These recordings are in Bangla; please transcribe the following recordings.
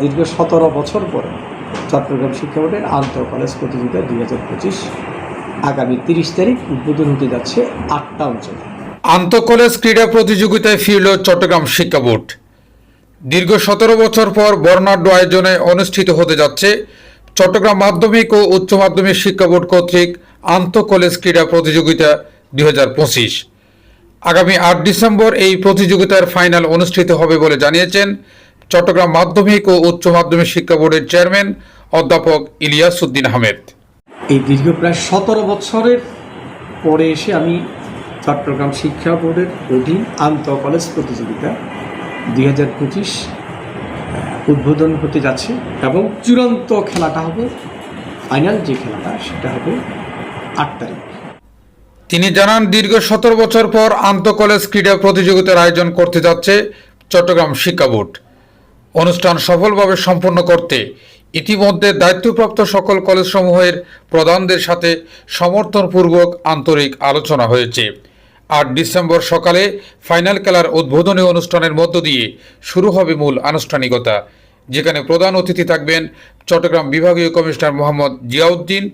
দীর্ঘ সতেরো বছর পরে চট্টগ্রাম শিক্ষা বোর্ডের আন্তঃ কলেজ প্রতিযোগিতা দুই হাজার পঁচিশ আগামী তিরিশ তারিখ উদ্বোধন হতে যাচ্ছে আটটা অঞ্চলে। আন্তঃকলেজ ক্রীড়া প্রতিযোগিতায় ফিরল চট্টগ্রাম শিক্ষা বোর্ড দীর্ঘ সতেরো বছর পর বর্ণাঢ্য আয়োজনে অনুষ্ঠিত হতে যাচ্ছে চট্টগ্রাম মাধ্যমিক ও উচ্চ মাধ্যমিক শিক্ষা বোর্ড কর্তৃক আন্তঃকলেজ ক্রীড়া প্রতিযোগিতা দুই হাজার পঁচিশ। আগামী আট ডিসেম্বর এই প্রতিযোগিতার ফাইনাল অনুষ্ঠিত হবে বলে জানিয়েছেন চট্টগ্রাম মাধ্যমিক ও উচ্চ মাধ্যমিক শিক্ষা বোর্ডের চেয়ারম্যান অধ্যাপক ইলিয়াস উদ্দিন আহমেদ। এই দীর্ঘ প্রায় সতেরো বছরের পরে এসে আমি চট্টগ্রাম শিক্ষা বোর্ডের অধীন আন্তঃ কলেজ প্রতিযোগিতা দুই হাজার পঁচিশ উদ্বোধন হতে যাচ্ছে এবং চূড়ান্ত খেলাটা হবে ফাইনাল যে খেলাটা সেটা হবে আট তারিখ। তিনি জানান দীর্ঘ সতেরো বছর পর আন্তঃকলেজ ক্রীড়া প্রতিযোগিতার আয়োজন করতে যাচ্ছে চট্টগ্রাম শিক্ষা বোর্ড। অনুষ্ঠান সফলভাবে সম্পন্ন করতে ইতিমধ্যে দায়িত্বপ্রাপ্ত সকল কলেজসমূহের প্রধানদের সাথে সমর্থনপূর্বক আন্তরিক আলোচনা হয়েছে। আট ডিসেম্বর সকালে ফাইনাল খেলার উদ্বোধনী অনুষ্ঠানের মধ্য দিয়ে শুরু হবে মূল আনুষ্ঠানিকতা। যেখানে প্রধান অতিথি থাকবেন চট্টগ্রাম বিভাগীয় কমিশনার মোহাম্মদ জিয়াউদ্দিন।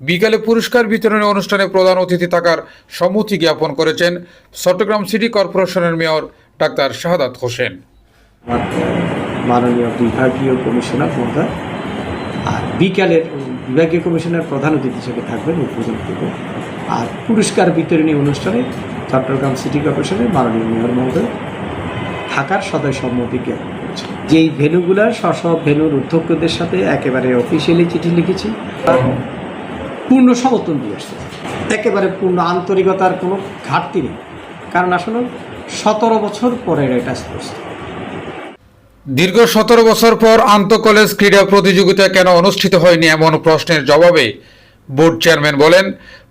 বিকালে পুরস্কার বিতরণী অনুষ্ঠানে প্রধান অতিথি থাকার সম্মতি জ্ঞাপন করেছেন চট্টগ্রাম সিটি কর্পোরেশনের মেয়র ডাক্তার শাহাদাত হোসেন। মাননীয় বিভাগীয় কমিশনার মহোদয়। আর বিকালের বিভাগীয় কমিশনার প্রধান অতিথি হিসেবে থাকবেন উদ্বোধন করবে। আর পুরস্কার বিতরণী অনুষ্ঠানে চট্টগ্রাম সিটি কর্পোরেশনের মাননীয় মেয়র মহোদয় থাকার সদয় সম্মতি জ্ঞাপন করেছে যেই ভেনুগুলার স্ব ভেনুর অধ্যক্ষদের সাথে একেবারে অফিসিয়ালি চিঠি লিখেছি, পূর্ণ সমর্থন দিয়ে আসছে। একেবারে পূর্ণ আন্তরিকতার কোনো ঘাটতি নেই। কারণ আসলে সতেরো বছর পরের এটা স্পষ্ট। দীর্ঘ সতেরো বছর পর আন্তঃকলেজ ক্রীড়া প্রতিযোগিতা কেন অনুষ্ঠিত হয়নি এমন প্রশ্নের জবাবে বোর্ড চেয়ারম্যান বলেন,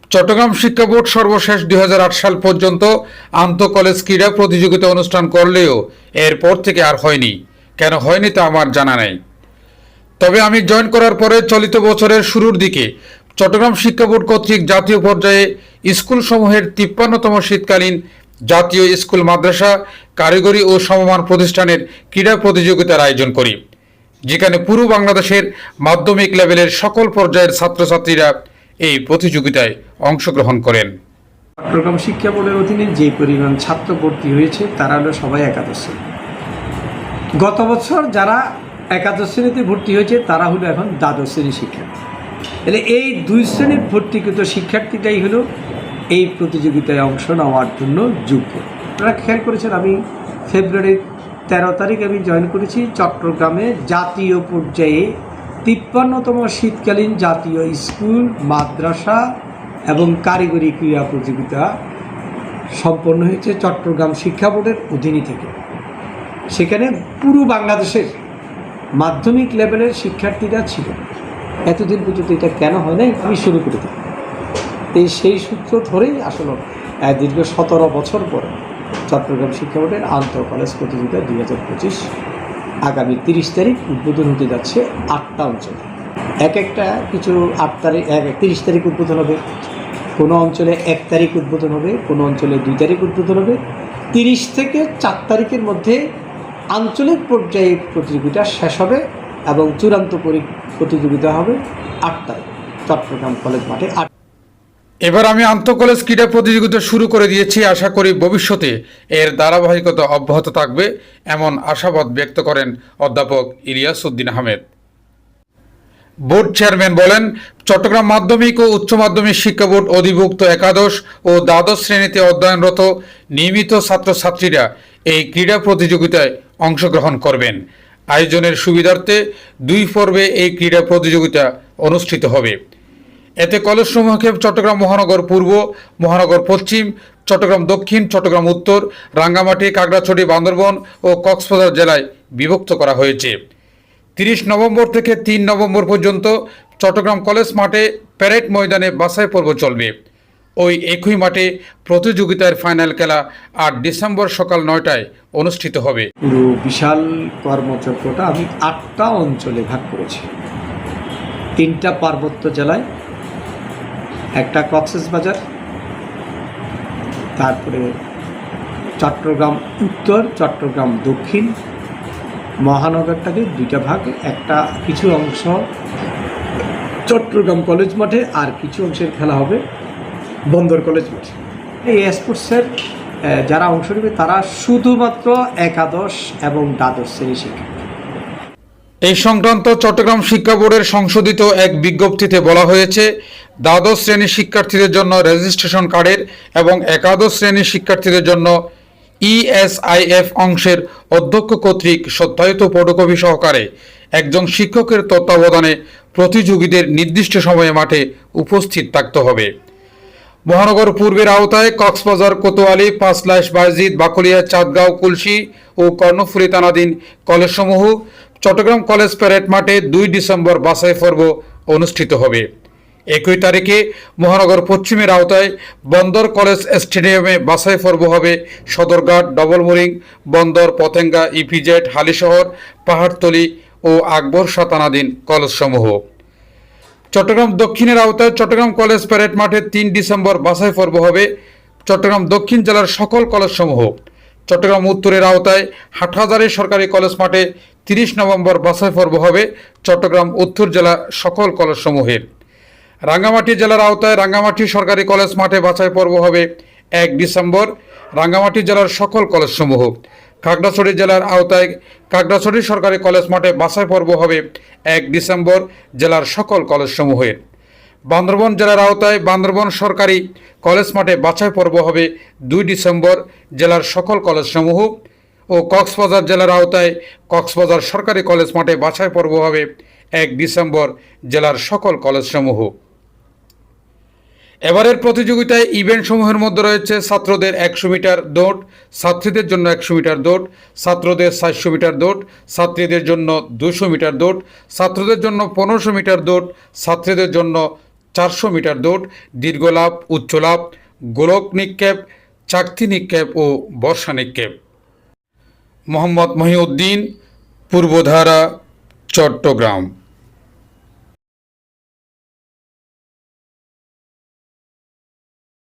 চট্টগ্রাম শিক্ষা বোর্ড সর্বশেষ দু হাজার আট সাল পর্যন্ত আন্তঃকলেজ ক্রীড়া প্রতিযোগিতা অনুষ্ঠান করলেও এরপর থেকে আর হয়নি। কেন হয়নি তা আমার জানা নেই। তবে আমি জয়েন করার পরে চলিত বছরের শুরুর দিকে চট্টগ্রাম শিক্ষা বোর্ড কর্তৃক জাতীয় পর্যায়ে স্কুলসমূহের তিপ্পান্নতম শীতকালীন জাতীয় স্কুল, মাদ্রাসা, কারিগরি ও সমমান প্রতিষ্ঠানের ক্রীড়া প্রতিযোগিতার আয়োজন করি। যেখানে পুরো বাংলাদেশের মাধ্যমিক লেভেলের সকল পর্যায়ের ছাত্রছাত্রীরা এই প্রতিযোগিতায় অংশগ্রহণ করেন। চট্টগ্রাম শিক্ষা বোর্ডের অধীনে যে পরিমাণ ছাত্র ভর্তি হয়েছে, তারা হলো সবাই একাদশ গত বছর যারা একাদশ শ্রেণীতে ভর্তি হয়েছে, তারা হলো এখন দ্বাদশ শ্রেণির শিক্ষার্থী। তাহলে এই দুই শ্রেণির ভর্তিকৃত শিক্ষার্থীটাই হলো এই প্রতিযোগিতায় অংশ নেওয়ার জন্য যোগ্য। আপনারা খেয়াল করেছেন, আমি ফেব্রুয়ারির তেরো তারিখ আমি জয়েন করেছি চট্টগ্রামে জাতীয় পর্যায়ে তিপ্পান্নতম শীতকালীন জাতীয় স্কুল, মাদ্রাসা এবং কারিগরি ক্রীড়া প্রতিযোগিতা সম্পন্ন হয়েছে চট্টগ্রাম শিক্ষা বোর্ডের অধীনে থেকে। সেখানে পুরো বাংলাদেশের মাধ্যমিক লেভেলের শিক্ষার্থীরা ছিল। এতদিন পর্যন্ত এটা কেন হয় নাই? আমি শুরু করে দিই। এই সেই সূত্র ধরেই আসলে দীর্ঘ সতেরো বছর পরে চট্টগ্রাম শিক্ষা বোর্ডের আন্তঃ কলেজ প্রতিযোগিতা দুই হাজার পঁচিশ আগামী তিরিশ তারিখ উদ্বোধন হতে যাচ্ছে আটটা অঞ্চলে। এক একটা কিছু আট তারিখ এক তিরিশ তারিখ উদ্বোধন হবে। কোনো অঞ্চলে এক তারিখ উদ্বোধন হবে, কোনো অঞ্চলে দুই তারিখ উদ্বোধন হবে। তিরিশ থেকে চার তারিখের মধ্যে আঞ্চলিক পর্যায়ে প্রতিযোগিতা শেষ হবে এবং চূড়ান্ত পরি- প্রতিযোগিতা হবে আট তারিখ, চট্টগ্রাম কলেজ মাঠে আট এবার আমি আন্তঃকলেজ ক্রীড়া প্রতিযোগিতা শুরু করে দিয়েছি, আশা করি ভবিষ্যতে এর ধারাবাহিকতা অব্যাহত থাকবে, এমন আশাবাদ ব্যক্ত করেন অধ্যাপক ইলিয়াস উদ্দিন আহমেদ। বোর্ড চেয়ারম্যান বলেন, চট্টগ্রাম মাধ্যমিক ও উচ্চ মাধ্যমিক শিক্ষা বোর্ড অধিভুক্ত একাদশ ও দ্বাদশ শ্রেণীতে অধ্যয়নরত নিয়মিত ছাত্রছাত্রীরা এই ক্রীড়া প্রতিযোগিতায় অংশগ্রহণ করবেন। আয়োজনের সুবিধার্থে দুই পর্বে এই ক্রীড়া প্রতিযোগিতা অনুষ্ঠিত হবে। এতে কলেজসমূহকে চট্টগ্রাম মহানগর পূর্ব, মহানগর পশ্চিম, চট্টগ্রাম দক্ষিণ, চট্টগ্রাম উত্তর, রাঙ্গামাটি কাগড়াছড়ি বান্দরবন ও কক্সবাজার জেলায় বিভক্ত করা হয়েছে। তিরিশ নভেম্বর থেকে তিন নভেম্বর পর্যন্ত চট্টগ্রাম কলেজ মাঠে প্যারেড ময়দানে বাছাই পর্ব চলবে। ওই একই মাঠে প্রতিযোগিতার ফাইনাল খেলা আট ডিসেম্বর সকাল নয়টায় অনুষ্ঠিত হবে। পুরো বিশাল কর্মচক্রটা আমি আটটা অঞ্চলে ভাগ করেছি। তিনটা পার্বত্য জেলায় একটা কক্সেস বাজার, তারপরে চট্টগ্রাম উত্তর, চট্টগ্রাম দক্ষিণ, মহানগরটাকে দুইটা ভাগ, একটা কিছু অংশ চট্টগ্রাম কলেজ মাঠে আর কিছু অংশের খেলা হবে বন্দর কলেজ মাঠে। এই স্পোর্টসের যারা অংশ নেবে তারা শুধুমাত্র একাদশ এবং দ্বাদশ শ্রেণি শিক্ষা। এই সংক্রান্ত চট্টগ্রাম শিক্ষা বোর্ডের সংশোধিত এক বিজ্ঞপ্তিতে বলা হয়েছে, দ্বাদশ শ্রেণির শিক্ষার্থীদের জন্য রেজিস্ট্রেশন কার্ডের এবং একাদশ শ্রেণির শিক্ষার্থীদের জন্য ইএসআইএফ অংশের অধ্যক্ষ কর্তৃক সত্যায়িত ফটোকপি সহকারে একজন শিক্ষকের তত্ত্বাবধানে প্রতিযোগীদের নির্দিষ্ট সময়ে মাঠে উপস্থিত থাকতে হবে। মহানগর পূর্বের আওতায় কক্সবাজার, কোতোয়ালি, পাঁচলাইশ বায়জিদ বাকলিয়া, চাঁদগাঁও, কুলসি ও কর্ণফুলী থানাধীন কলেজসমূহ চট্টগ্রাম কলেজ প্যারেড মাঠে দুই ডিসেম্বর বাছাই পর্ব অনুষ্ঠিত হবে। একই তারিখে মহানগর পশ্চিমের আওতায় বন্দর কলেজ স্টেডিয়ামে বাছাই পর্ব হবে। সদরঘাট, ডবলমোরিং, বন্দর, পতেঙ্গা, ইপিজেড, হালিশহর, পাহাড়তলি ও আকবর সাতানাধীন কলেজসমূহ। চট্টগ্রাম দক্ষিণের আওতায় চট্টগ্রাম কলেজ প্যারেড মাঠে তিন ডিসেম্বর বাছাই পর্ব হবে। চট্টগ্রাম দক্ষিণ জেলার সকল কলেজসমূহ। চট্টগ্রাম উত্তরের আওতায় হাটহাজারী সরকারি কলেজ মাঠে তিরিশ নভেম্বর বাছাই পর্ব হবে চট্টগ্রাম উত্তর জেলা সকল কলেজসমূহের। রাঙ্গামাটি জেলার আওতায় রাঙ্গামাটি সরকারি কলেজ মাঠে বাছাই পর্ব হবে এক ডিসেম্বর, রাঙ্গামাটি জেলার সকল কলেজসমূহ। খাগড়াছড়ি জেলার আওতায় খাগড়াছড়ি সরকারি কলেজ মাঠে বাছাই পর্ব হবে এক ডিসেম্বর, জেলার সকল কলেজসমূহের। বান্দরবন জেলার আওতায় বান্দরবন সরকারি কলেজ মাঠে বাছাই পর্ব হবে দুই ডিসেম্বর জেলার সকল কলেজসমূহ ও কক্সবাজার জেলার আওতায় কক্সবাজার সরকারি কলেজ মাঠে বাছাই পর্ব হবে এক ডিসেম্বর জেলার সকল কলেজসমূহ। এবারের প্রতিযোগিতায় ইভেন্টসমূহের মধ্যে রয়েছে ছাত্রদের একশো মিটার দৌড়, ছাত্রীদের জন্য একশো মিটার দৌড়, ছাত্রদের সাতশো মিটার দৌড়, ছাত্রীদের জন্য দুশো মিটার দৌড়, ছাত্রদের জন্য পনেরোশো মিটার দৌড়, ছাত্রীদের জন্য চারশো মিটার দৌড় দীর্ঘলাভ উচ্চলাভ গোলক নিক্ষেপ, চাকতি নিক্ষেপ ও বর্ষা নিক্ষেপ। মোহাম্মদ মহিউদ্দিন, পূর্বধারা, চট্টগ্রাম।